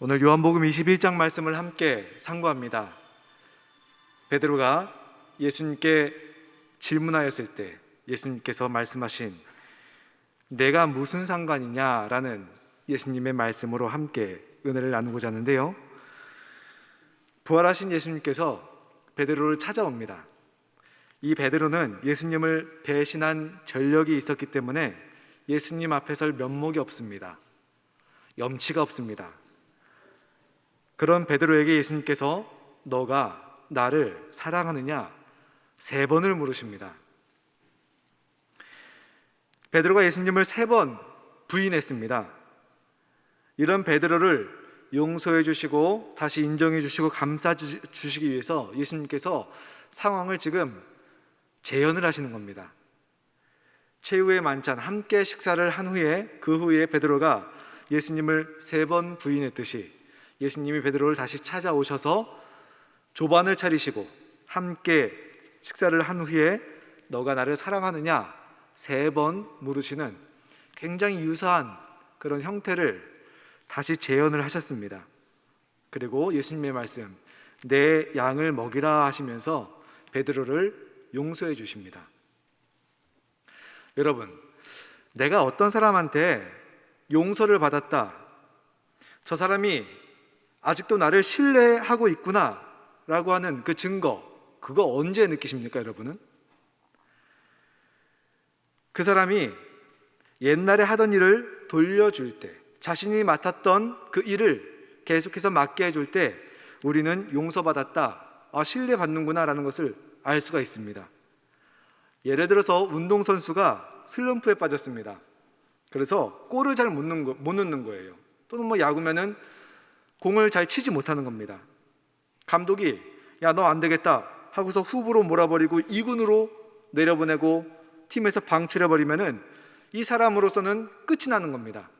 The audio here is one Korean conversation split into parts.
오늘 요한복음 21장 말씀을 함께 상고합니다. 베드로가 예수님께 질문하였을 때 예수님께서 말씀하신 내가 무슨 상관이냐라는 예수님의 말씀으로 함께 은혜를 나누고자 하는데요. 부활하신 예수님께서 베드로를 찾아옵니다. 이 베드로는 예수님을 배신한 전력이 있었기 때문에 예수님 앞에 설 면목이 없습니다. 염치가 없습니다. 그런 베드로에게 예수님께서 너가 나를 사랑하느냐 세 번을 물으십니다. 베드로가 예수님을 세 번 부인했습니다. 이런 베드로를 용서해 주시고 다시 인정해 주시고 감싸 주- 주시기 위해서 예수님께서 상황을 지금 재현을 하시는 겁니다. 최후의 만찬 함께 식사를 한 후에 그 후에 베드로가 예수님을 세 번 부인했듯이 예수님이 베드로를 다시 찾아오셔서 조반을 차리시고 함께 식사를 한 후에 너가 나를 사랑하느냐 세 번 물으시는 굉장히 유사한 그런 형태를 다시 재현을 하셨습니다. 그리고 예수님의 말씀 내 양을 먹이라 하시면서 베드로를 용서해 주십니다. 여러분, 내가 어떤 사람한테 용서를 받았다. 저 사람이 아직도 나를 신뢰하고 있구나. 라고 하는 그 증거, 그거 언제 느끼십니까, 여러분은? 그 사람이 옛날에 하던 일을 돌려줄 때, 자신이 맡았던 그 일을 계속해서 맡게 해줄 때, 우리는 용서받았다. 아, 신뢰받는구나. 라는 것을 알 수가 있습니다. 예를 들어서 운동선수가 슬럼프에 빠졌습니다. 그래서 골을 잘 못 넣는, 거, 못 넣는 거예요. 또는 뭐 야구면은 공을 잘 치지 못하는 겁니다. 감독이 야 너 안 되겠다 하고서 후보로 몰아버리고 2군으로 내려보내고 팀에서 방출해 버리면은 이 사람으로서는 끝이 나는 겁니다.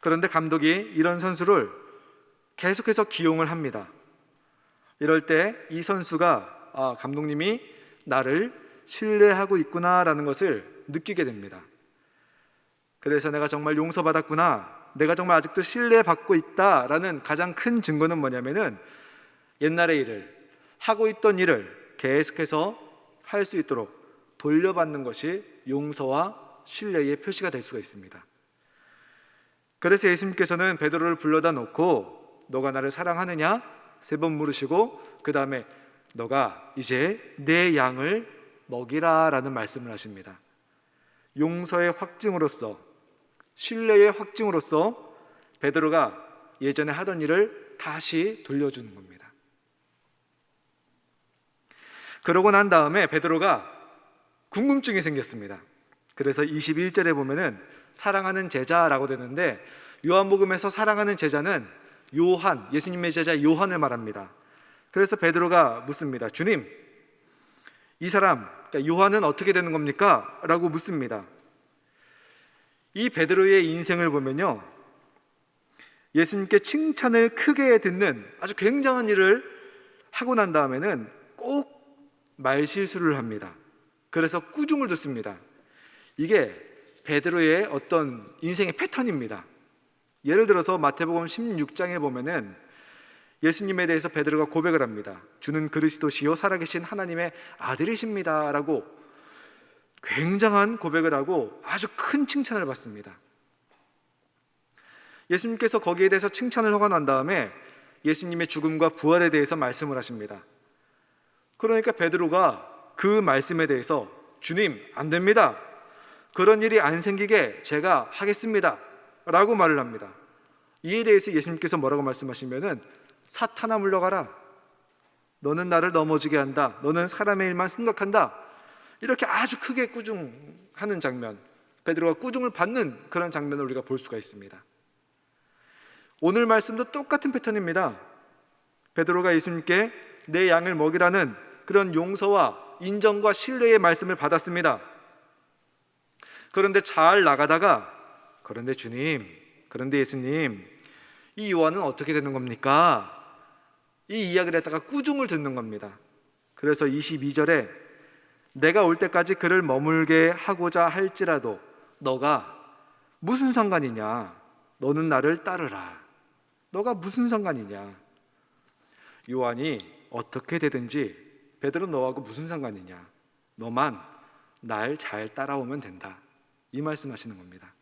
그런데 감독이 이런 선수를 계속해서 기용을 합니다. 이럴 때 이 선수가 아, 감독님이 나를 신뢰하고 있구나라는 것을 느끼게 됩니다. 그래서 내가 정말 용서받았구나. 내가 정말 아직도 신뢰받고 있다라는 가장 큰 증거는 뭐냐면은 옛날의 일을 하고 있던 일을 계속해서 할 수 있도록 돌려받는 것이 용서와 신뢰의 표시가 될 수가 있습니다. 그래서 예수님께서는 베드로를 불러다 놓고 너가 나를 사랑하느냐 세 번 물으시고 그 다음에 너가 이제 내 양을 먹이라라는 말씀을 하십니다. 용서의 확증으로서 신뢰의 확증으로서 베드로가 예전에 하던 일을 다시 돌려주는 겁니다. 그러고 난 다음에 베드로가 궁금증이 생겼습니다. 그래서 21절에 보면은 사랑하는 제자라고 되는데 요한복음에서 사랑하는 제자는 요한, 예수님의 제자 요한을 말합니다. 그래서 베드로가 묻습니다. 주님, 이 사람, 그러니까 요한은 어떻게 되는 겁니까? 라고 묻습니다. 이 베드로의 인생을 보면요. 예수님께 칭찬을 크게 듣는 아주 굉장한 일을 하고 난 다음에는 꼭 말실수를 합니다. 그래서 꾸중을 듣습니다. 이게 베드로의 어떤 인생의 패턴입니다. 예를 들어서 마태복음 16장에 보면은 예수님에 대해서 베드로가 고백을 합니다. 주는 그리스도시요 살아계신 하나님의 아들이십니다라고 굉장한 고백을 하고 아주 큰 칭찬을 받습니다. 예수님께서 거기에 대해서 칭찬을 하고 난 다음에 예수님의 죽음과 부활에 대해서 말씀을 하십니다. 그러니까 베드로가 그 말씀에 대해서 주님 안 됩니다. 그런 일이 안 생기게 제가 하겠습니다. 라고 말을 합니다. 이에 대해서 예수님께서 뭐라고 말씀하시면은 사탄아 물러가라. 너는 나를 넘어지게 한다. 너는 사람의 일만 생각한다. 이렇게 아주 크게 꾸중하는 장면, 베드로가 꾸중을 받는 그런 장면을 우리가 볼 수가 있습니다. 오늘 말씀도 똑같은 패턴입니다. 베드로가 예수님께 내 양을 먹이라는 그런 용서와 인정과 신뢰의 말씀을 받았습니다. 그런데 잘 나가다가 그런데 주님, 그런데 예수님, 이 요한은 어떻게 되는 겁니까? 이 이야기를 했다가 꾸중을 듣는 겁니다. 그래서 22절에 내가 올 때까지 그를 머물게 하고자 할지라도 너가 무슨 상관이냐? 너는 나를 따르라. 너가 무슨 상관이냐? 요한이 어떻게 되든지 베드로 너하고 무슨 상관이냐? 너만 날 잘 따라오면 된다. 이 말씀하시는 겁니다.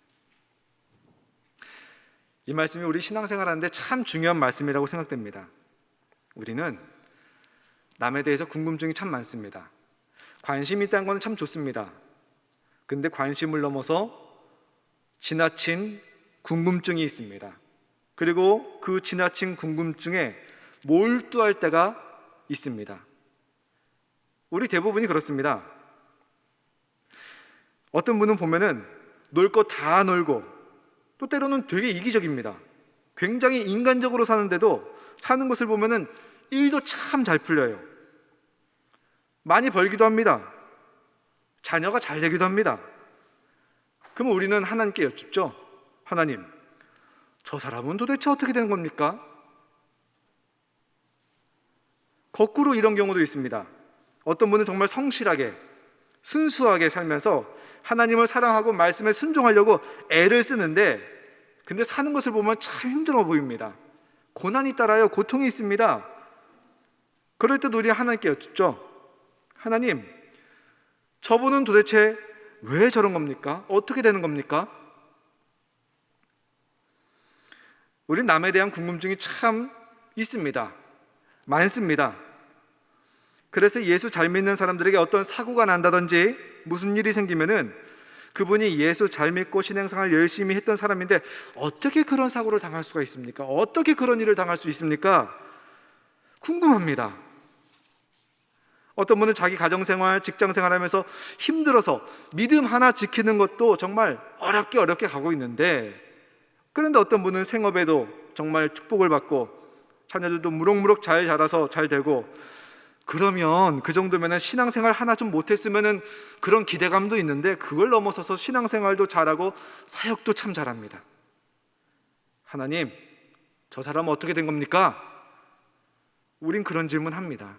이 말씀이 우리 신앙생활하는데 참 중요한 말씀이라고 생각됩니다. 우리는 남에 대해서 궁금증이 참 많습니다. 관심이 있다는 건 참 좋습니다. 근데 관심을 넘어서 지나친 궁금증이 있습니다. 그리고 그 지나친 궁금증에 몰두할 때가 있습니다. 우리 대부분이 그렇습니다. 어떤 분은 보면은 놀 거 다 놀고 또 때로는 되게 이기적입니다. 굉장히 인간적으로 사는데도 사는 것을 보면은 일도 참 잘 풀려요. 많이 벌기도 합니다. 자녀가 잘 되기도 합니다. 그럼 우리는 하나님께 여쭙죠. 하나님, 저 사람은 도대체 어떻게 된 겁니까? 거꾸로 이런 경우도 있습니다. 어떤 분은 정말 성실하게, 순수하게 살면서 하나님을 사랑하고 말씀에 순종하려고 애를 쓰는데, 근데 사는 것을 보면 참 힘들어 보입니다. 고난이 따라요, 고통이 있습니다. 그럴 때 우리 하나님께 여쭙죠. 하나님, 저분은 도대체 왜 저런 겁니까? 어떻게 되는 겁니까? 우리 남에 대한 궁금증이 참 있습니다. 많습니다. 그래서 예수 잘 믿는 사람들에게 어떤 사고가 난다든지 무슨 일이 생기면은 그분이 예수 잘 믿고 신앙생활 열심히 했던 사람인데 어떻게 그런 사고를 당할 수가 있습니까? 어떻게 그런 일을 당할 수 있습니까? 궁금합니다. 어떤 분은 자기 가정생활, 직장생활 하면서 힘들어서 믿음 하나 지키는 것도 정말 어렵게 어렵게 가고 있는데 그런데 어떤 분은 생업에도 정말 축복을 받고 자녀들도 무럭무럭 잘 자라서 잘 되고 그러면 그 정도면은 신앙생활 하나 좀 못했으면은 그런 기대감도 있는데 그걸 넘어서서 신앙생활도 잘하고 사역도 참 잘합니다. 하나님, 저 사람 어떻게 된 겁니까? 우린 그런 질문 합니다.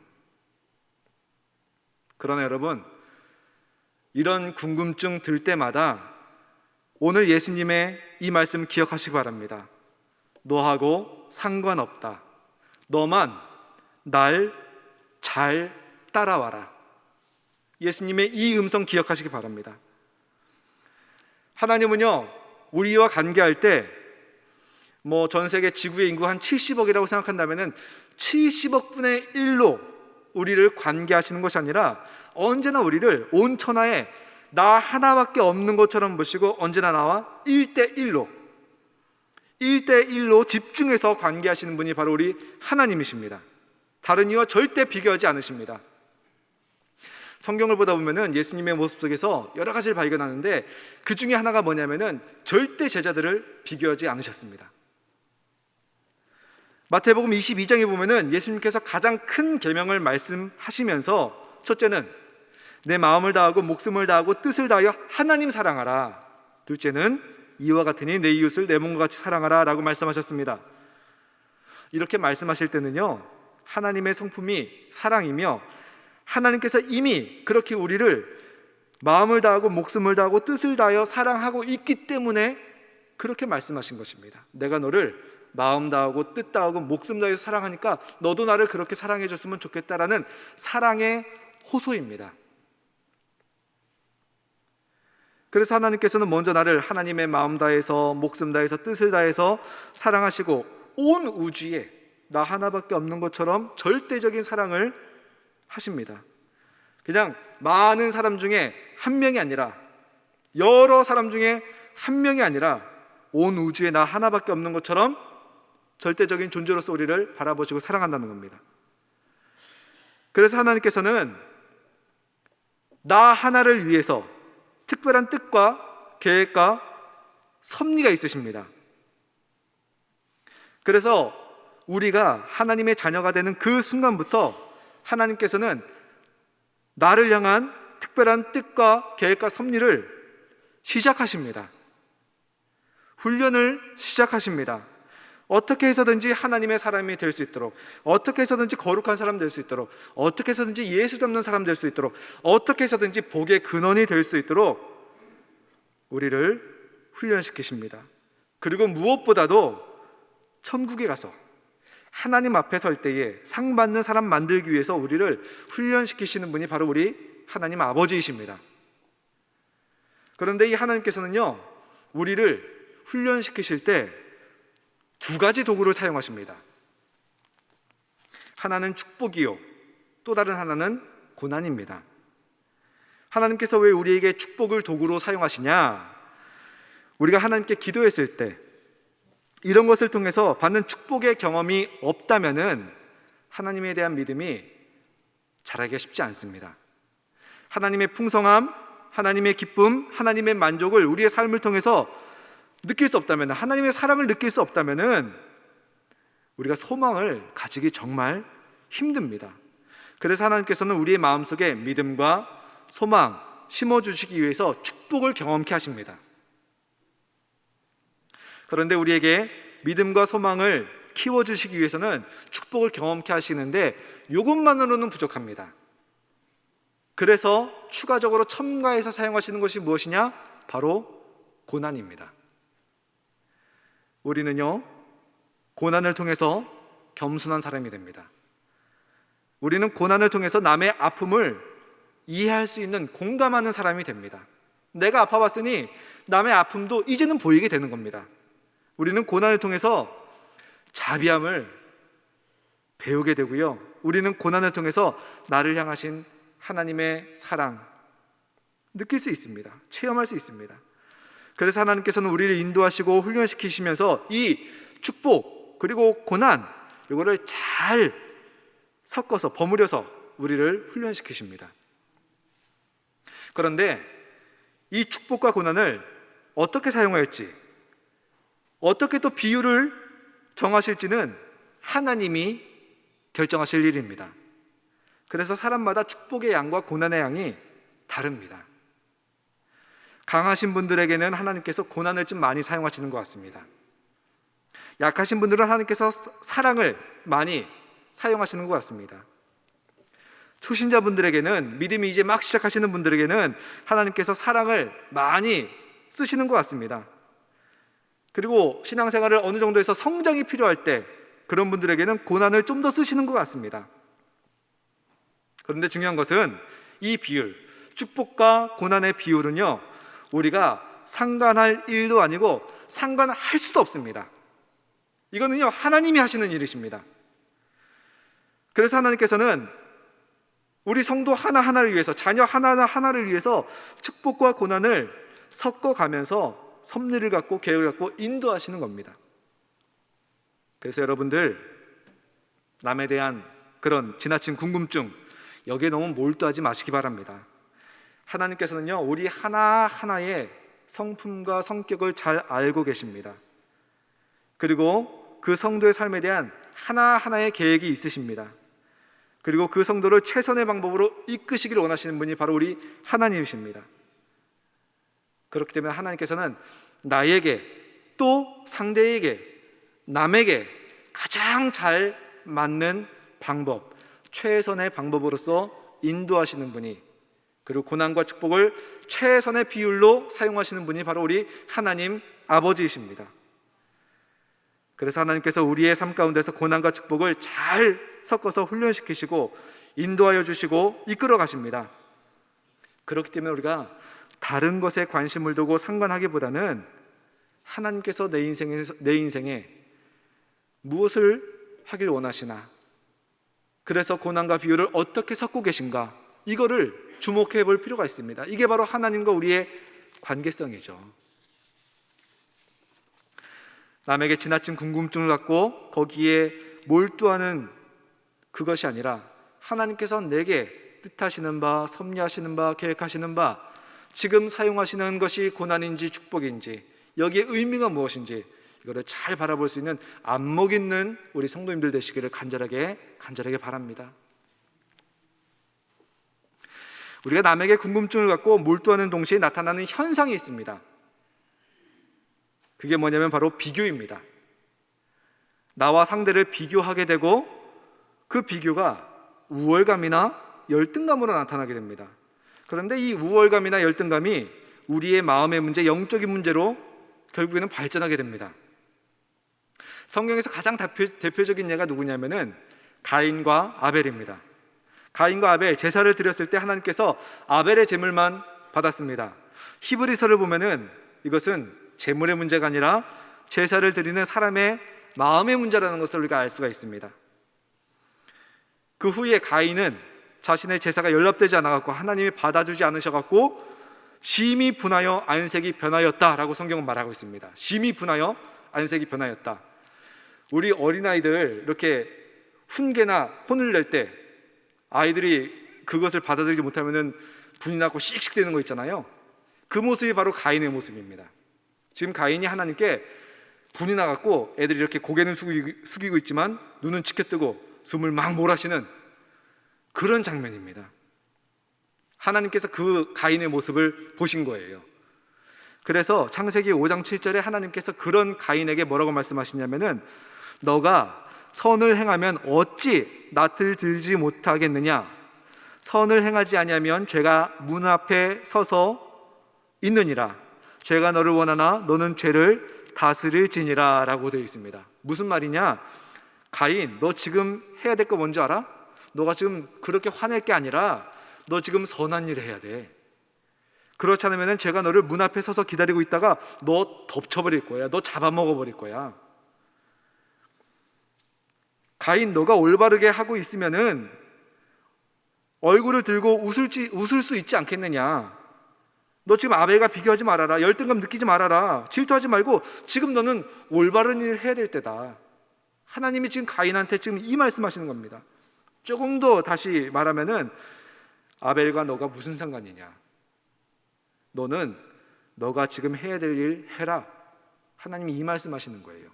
그러나 여러분, 이런 궁금증 들 때마다 오늘 예수님의 이 말씀 기억하시기 바랍니다. 너하고 상관없다. 너만 날 잘 따라와라. 예수님의 이 음성 기억하시기 바랍니다. 하나님은요, 우리와 관계할 때, 뭐 전 세계 지구의 인구 한 70억이라고 생각한다면은 70억 분의 1로 우리를 관계하시는 것이 아니라 언제나 우리를 온 천하에 나 하나밖에 없는 것처럼 보시고 언제나 나와 1대1로 1대1로 집중해서 관계하시는 분이 바로 우리 하나님이십니다. 다른 이와 절대 비교하지 않으십니다. 성경을 보다 보면은 예수님의 모습 속에서 여러 가지를 발견하는데 그 중에 하나가 뭐냐면은 절대 제자들을 비교하지 않으셨습니다. 마태복음 22장에 보면은 예수님께서 가장 큰 계명을 말씀하시면서 첫째는 내 마음을 다하고 목숨을 다하고 뜻을 다하여 하나님 사랑하라. 둘째는 이와 같으니 내 이웃을 내 몸과 같이 사랑하라라고 말씀하셨습니다. 이렇게 말씀하실 때는요. 하나님의 성품이 사랑이며 하나님께서 이미 그렇게 우리를 마음을 다하고 목숨을 다하고 뜻을 다하여 사랑하고 있기 때문에 그렇게 말씀하신 것입니다. 내가 너를 마음 다하고 뜻 다하고 목숨 다해서 사랑하니까 너도 나를 그렇게 사랑해 줬으면 좋겠다라는 사랑의 호소입니다. 그래서 하나님께서는 먼저 나를 하나님의 마음 다해서 목숨 다해서 뜻을 다해서 사랑하시고 온 우주에 나 하나밖에 없는 것처럼 절대적인 사랑을 하십니다. 그냥 많은 사람 중에 한 명이 아니라 여러 사람 중에 한 명이 아니라 온 우주에 나 하나밖에 없는 것처럼 절대적인 존재로서 우리를 바라보시고 사랑한다는 겁니다. 그래서 하나님께서는 나 하나를 위해서 특별한 뜻과 계획과 섭리가 있으십니다. 그래서 우리가 하나님의 자녀가 되는 그 순간부터 하나님께서는 나를 향한 특별한 뜻과 계획과 섭리를 시작하십니다. 훈련을 시작하십니다. 어떻게 해서든지 하나님의 사람이 될 수 있도록, 어떻게 해서든지 거룩한 사람 될 수 있도록, 어떻게 해서든지 예수 닮는 사람 될 수 있도록, 어떻게 해서든지 복의 근원이 될 수 있도록 우리를 훈련시키십니다. 그리고 무엇보다도 천국에 가서 하나님 앞에 설 때에 상 받는 사람 만들기 위해서 우리를 훈련시키시는 분이 바로 우리 하나님 아버지이십니다. 그런데 이 하나님께서는요, 우리를 훈련시키실 때 두 가지 도구를 사용하십니다. 하나는 축복이요, 또 다른 하나는 고난입니다. 하나님께서 왜 우리에게 축복을 도구로 사용하시냐? 우리가 하나님께 기도했을 때 이런 것을 통해서 받는 축복의 경험이 없다면은 하나님에 대한 믿음이 자라기가 쉽지 않습니다. 하나님의 풍성함, 하나님의 기쁨, 하나님의 만족을 우리의 삶을 통해서 느낄 수 없다면 하나님의 사랑을 느낄 수 없다면은 우리가 소망을 가지기 정말 힘듭니다. 그래서 하나님께서는 우리의 마음속에 믿음과 소망 심어 주시기 위해서 축복을 경험케 하십니다. 그런데 우리에게 믿음과 소망을 키워 주시기 위해서는 축복을 경험케 하시는데 이것만으로는 부족합니다. 그래서 추가적으로 첨가해서 사용하시는 것이 무엇이냐? 바로 고난입니다. 우리는요, 고난을 통해서 겸손한 사람이 됩니다. 우리는 고난을 통해서 남의 아픔을 이해할 수 있는 공감하는 사람이 됩니다. 내가 아파봤으니 남의 아픔도 이제는 보이게 되는 겁니다. 우리는 고난을 통해서 자비함을 배우게 되고요. 우리는 고난을 통해서 나를 향하신 하나님의 사랑 느낄 수 있습니다. 체험할 수 있습니다. 그래서 하나님께서는 우리를 인도하시고 훈련시키시면서 이 축복 그리고 고난 이거를 잘 섞어서 버무려서 우리를 훈련시키십니다. 그런데 이 축복과 고난을 어떻게 사용할지 어떻게 또 비율을 정하실지는 하나님이 결정하실 일입니다. 그래서 사람마다 축복의 양과 고난의 양이 다릅니다. 강하신 분들에게는 하나님께서 고난을 좀 많이 사용하시는 것 같습니다. 약하신 분들은 하나님께서 사랑을 많이 사용하시는 것 같습니다. 초신자분들에게는 믿음이 이제 막 시작하시는 분들에게는 하나님께서 사랑을 많이 쓰시는 것 같습니다. 그리고 신앙생활을 어느 정도에서 성장이 필요할 때 그런 분들에게는 고난을 좀 더 쓰시는 것 같습니다. 그런데 중요한 것은 이 비율, 축복과 고난의 비율은요, 우리가 상관할 일도 아니고 상관할 수도 없습니다. 이거는요, 하나님이 하시는 일이십니다. 그래서 하나님께서는 우리 성도 하나하나를 위해서, 자녀 하나하나를 위해서 축복과 고난을 섞어가면서 섭리를 갖고 계획을 갖고 인도하시는 겁니다. 그래서 여러분들 남에 대한 그런 지나친 궁금증 여기에 너무 몰두하지 마시기 바랍니다. 하나님께서는요 우리 하나 하나의 성품과 성격을 잘 알고 계십니다. 그리고 그 성도의 삶에 대한 하나 하나의 계획이 있으십니다. 그리고 그 성도를 최선의 방법으로 이끄시기를 원하시는 분이 바로 우리 하나님이십니다. 그렇기 때문에 하나님께서는 나에게 또 상대에게 남에게 가장 잘 맞는 방법, 최선의 방법으로서 인도하시는 분이 그리고 고난과 축복을 최선의 비율로 사용하시는 분이 바로 우리 하나님 아버지이십니다. 그래서 하나님께서 우리의 삶 가운데서 고난과 축복을 잘 섞어서 훈련시키시고 인도하여 주시고 이끌어 가십니다. 그렇기 때문에 우리가 다른 것에 관심을 두고 상관하기보다는 하나님께서 내 인생에 내 인생에 무엇을 하길 원하시나 그래서 고난과 비유를 어떻게 섞고 계신가 이거를 주목해 볼 필요가 있습니다. 이게 바로 하나님과 우리의 관계성이죠. 남에게 지나친 궁금증을 갖고 거기에 몰두하는 그것이 아니라 하나님께서 내게 뜻하시는 바, 섭리하시는 바, 계획하시는 바, 지금 사용하시는 것이 고난인지 축복인지, 여기에 의미가 무엇인지 이거를 잘 바라볼 수 있는 안목 있는 우리 성도님들 되시기를 간절하게 간절하게 바랍니다. 우리가 남에게 궁금증을 갖고 몰두하는 동시에 나타나는 현상이 있습니다. 그게 뭐냐면 바로 비교입니다. 나와 상대를 비교하게 되고 그 비교가 우월감이나 열등감으로 나타나게 됩니다. 그런데 이 우월감이나 열등감이 우리의 마음의 문제, 영적인 문제로 결국에는 발전하게 됩니다. 성경에서 가장 대표, 대표적인 예가 누구냐면은 가인과 아벨입니다. 가인과 아벨 제사를 드렸을 때 하나님께서 아벨의 제물만 받았습니다. 히브리서를 보면은 이것은 제물의 문제가 아니라 제사를 드리는 사람의 마음의 문제라는 것을 우리가 알 수가 있습니다. 그 후에 가인은 자신의 제사가 연락되지 않아 갖고 하나님이 받아주지 않으셔 갖고 심히 분하여 안색이 변하였다라고 성경은 말하고 있습니다. 심히 분하여 안색이 변하였다. 우리 어린아이들 이렇게 훈계나 혼을 낼 때 아이들이 그것을 받아들이지 못하면은 분이 나고 씩씩대는 거 있잖아요. 그 모습이 바로 가인의 모습입니다. 지금 가인이 하나님께 분이 나갖고 애들이 이렇게 고개는 숙이고 있지만 눈은 치켜뜨고 숨을 막 몰아쉬는 그런 장면입니다. 하나님께서 그 가인의 모습을 보신 거예요. 그래서 창세기 5장 7절에 하나님께서 그런 가인에게 뭐라고 말씀하시냐면은 너가 선을 행하면 어찌 낯을 들지 못하겠느냐 선을 행하지 아니하면 죄가 문 앞에 서서 있느니라 죄가 너를 원하나 너는 죄를 다스릴지니라라고 되어 있습니다. 무슨 말이냐? 가인, 너 지금 해야 될 거 뭔지 알아? 너가 지금 그렇게 화낼 게 아니라 너 지금 선한 일을 해야 돼. 그렇지 않으면 제가 너를 문 앞에 서서 기다리고 있다가 너 덮쳐버릴 거야. 너 잡아먹어 버릴 거야. 가인, 너가 올바르게 하고 있으면은 얼굴을 들고 웃을지, 웃을 수 있지 않겠느냐. 너 지금 아벨과 비교하지 말아라. 열등감 느끼지 말아라. 질투하지 말고 지금 너는 올바른 일을 해야 될 때다. 하나님이 지금 가인한테 지금 이 말씀하시는 겁니다. 조금 더 다시 말하면은 아벨과 너가 무슨 상관이냐? 너는 너가 지금 해야 될 일 해라. 하나님이 이 말씀하시는 거예요.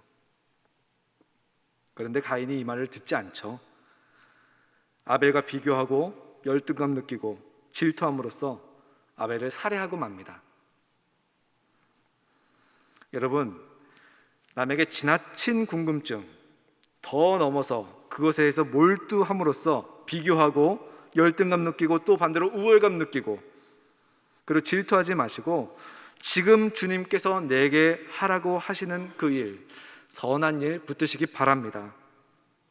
그런데 가인이 이 말을 듣지 않죠. 아벨과 비교하고 열등감 느끼고 질투함으로써 아벨을 살해하고 맙니다. 여러분, 남에게 지나친 궁금증, 더 넘어서 그것에 서 몰두함으로써 비교하고 열등감 느끼고 또 반대로 우월감 느끼고 그리고 질투하지 마시고 지금 주님께서 내게 하라고 하시는 그 일, 선한 일 붙드시기 바랍니다.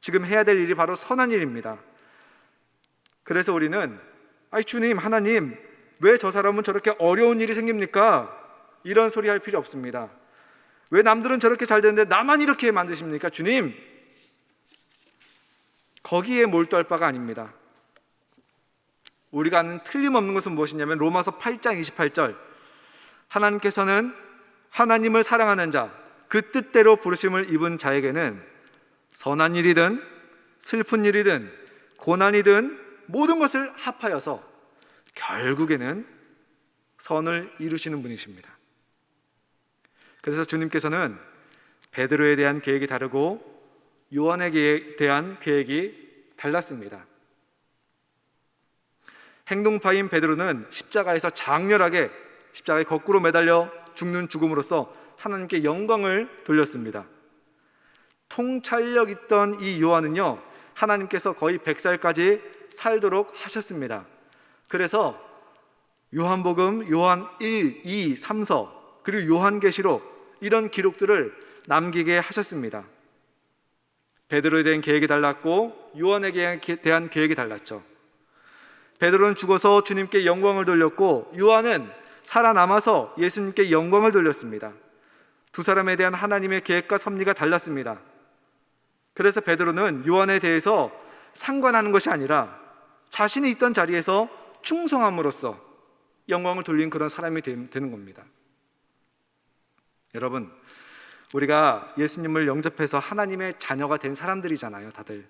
지금 해야 될 일이 바로 선한 일입니다. 그래서 우리는 아이 주님, 하나님, 왜 저 사람은 저렇게 어려운 일이 생깁니까? 이런 소리 할 필요 없습니다. 왜 남들은 저렇게 잘 되는데 나만 이렇게 만드십니까? 주님, 거기에 몰두할 바가 아닙니다. 우리가 아는 틀림없는 것은 무엇이냐면 로마서 8장 28절 하나님께서는 하나님을 사랑하는 자, 그 뜻대로 부르심을 입은 자에게는 선한 일이든 슬픈 일이든 고난이든 모든 것을 합하여서 결국에는 선을 이루시는 분이십니다. 그래서 주님께서는 베드로에 대한 계획이 다르고 요한에게 대한 계획이 달랐습니다. 행동파인 베드로는 십자가에서 장렬하게 십자가에 거꾸로 매달려 죽는 죽음으로써 하나님께 영광을 돌렸습니다. 통찰력 있던 이 요한은요, 하나님께서 거의 100살까지 살도록 하셨습니다. 그래서 요한복음, 요한 1, 2, 3서, 그리고 요한계시록 이런 기록들을 남기게 하셨습니다. 베드로에 대한 계획이 달랐고 요한에게 대한 계획이 달랐죠. 베드로는 죽어서 주님께 영광을 돌렸고 요한은 살아남아서 예수님께 영광을 돌렸습니다. 두 사람에 대한 하나님의 계획과 섭리가 달랐습니다. 그래서 베드로는 요한에 대해서 상관하는 것이 아니라 자신이 있던 자리에서 충성함으로써 영광을 돌린 그런 사람이 되는 겁니다. 여러분, 우리가 예수님을 영접해서 하나님의 자녀가 된 사람들이잖아요, 다들.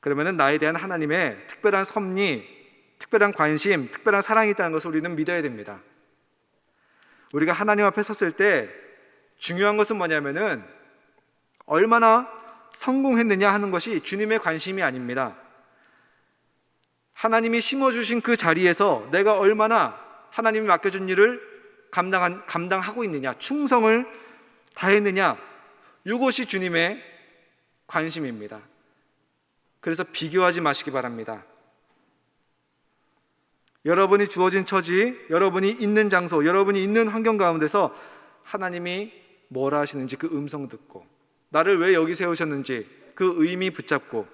그러면은 나에 대한 하나님의 특별한 섭리, 특별한 관심, 특별한 사랑이 있다는 것을 우리는 믿어야 됩니다. 우리가 하나님 앞에 섰을 때 중요한 것은 뭐냐면은 얼마나 성공했느냐 하는 것이 주님의 관심이 아닙니다. 하나님이 심어주신 그 자리에서 내가 얼마나 하나님이 맡겨준 일을 감당한, 감당하고 있느냐, 충성을 다했느냐, 이것이 주님의 관심입니다. 그래서 비교하지 마시기 바랍니다. 여러분이 주어진 처지, 여러분이 있는 장소, 여러분이 있는 환경 가운데서 하나님이 뭐라 하시는지 그 음성 듣고 나를 왜 여기 세우셨는지 그 의미 붙잡고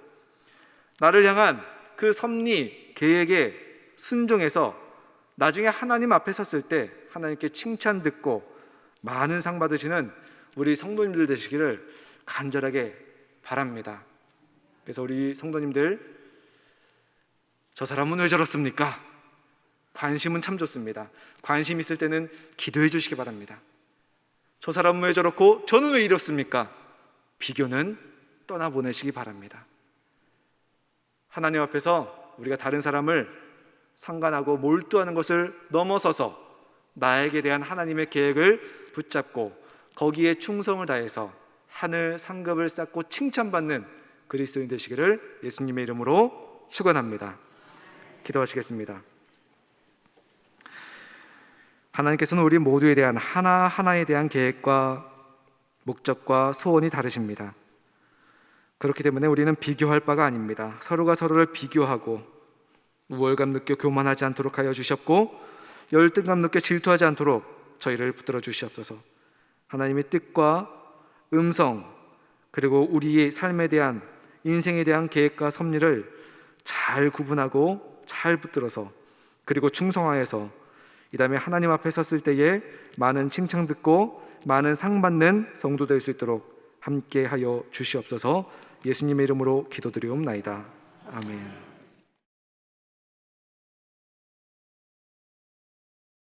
나를 향한 그 섭리 계획에 순종해서 나중에 하나님 앞에 섰을 때 하나님께 칭찬 듣고 많은 상 받으시는 우리 성도님들 되시기를 간절하게 바랍니다. 그래서 우리 성도님들 저 사람은 왜 저렇습니까? 관심은 참 좋습니다. 관심 있을 때는 기도해 주시기 바랍니다. 저 사람은 왜 저렇고 저는 왜 이렇습니까? 비교는 떠나보내시기 바랍니다. 하나님 앞에서 우리가 다른 사람을 상관하고 몰두하는 것을 넘어서서 나에게 대한 하나님의 계획을 붙잡고 거기에 충성을 다해서 하늘 상급을 쌓고 칭찬받는 그리스도인 되시기를 예수님의 이름으로 축원합니다. 기도하시겠습니다. 하나님께서는 우리 모두에 대한 하나하나에 대한 계획과 목적과 소원이 다르십니다. 그렇기 때문에 우리는 비교할 바가 아닙니다. 서로가 서로를 비교하고 우월감 느껴 교만하지 않도록 하여 주셨고 열등감 느껴 질투하지 않도록 저희를 붙들어 주시옵소서. 하나님의 뜻과 음성 그리고 우리의 삶에 대한 인생에 대한 계획과 섭리를 잘 구분하고 잘 붙들어서 그리고 충성하여서 이 다음에 하나님 앞에 섰을 때에 많은 칭찬 듣고 많은 상 받는 성도 될 수 있도록 함께 하여 주시옵소서 예수님의 이름으로 기도드리옵나이다. 아멘.